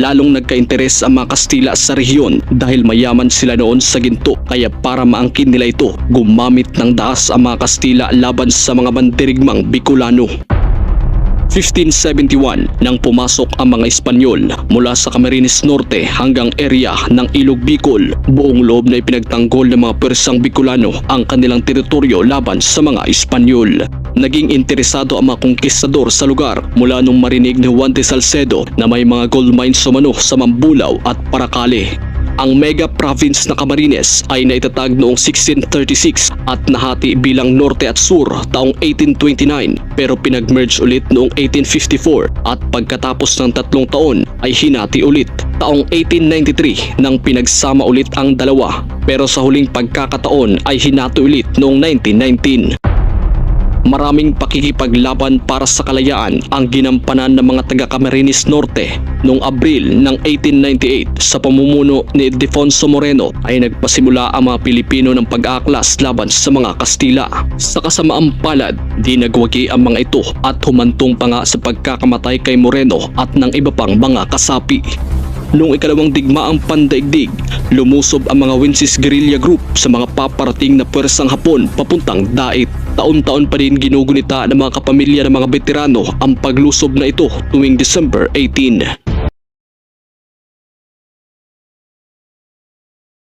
Lalong nagka-interes ang mga Kastila sa rehiyon dahil mayaman sila noon sa ginto kaya para maangkin nila ito, gumamit ng daas ang mga Kastila laban sa mga mandirigmang Bicolano. 1571 nang pumasok ang mga Espanyol mula sa Camarines Norte hanggang area ng Ilog Bicol. Buong loob na ipinagtanggol ng mga Persang Bicolano ang kanilang teritoryo laban sa mga Espanyol. Naging interesado ang mga konkistador sa lugar mula nung marinig ni Juan de Salcedo na may mga gold mines umano sa Mambulaw at Paracale. Ang mega province na Camarines ay naitatag noong 1636 at nahati bilang Norte at Sur taong 1829 pero pinag-merge ulit noong 1854 at pagkatapos ng tatlong taon ay hinati ulit taong 1893 nang pinagsama ulit ang dalawa pero sa huling pagkakataon ay hinati ulit noong 1919. Maraming pakikipaglaban para sa kalayaan ang ginampanan ng mga taga Camarines Norte noong Abril ng 1898 sa pamumuno ni Defonso Moreno ay nagpasimula ang mga Pilipino ng pag-aaklas laban sa mga Kastila. Sa kasamaang palad, di nagwagi ang mga ito at humantong pa nga sa pagkakamatay kay Moreno at ng iba pang mga kasapi. Noong ikalawang digmaang pandaigdig, lumusob ang mga Wences Guerrilla Group sa mga paparating na pwersang Hapon papuntang Dait. Taon-taon pa din ginugunita ng mga kapamilya ng mga veterano ang paglusob na ito tuwing December 18.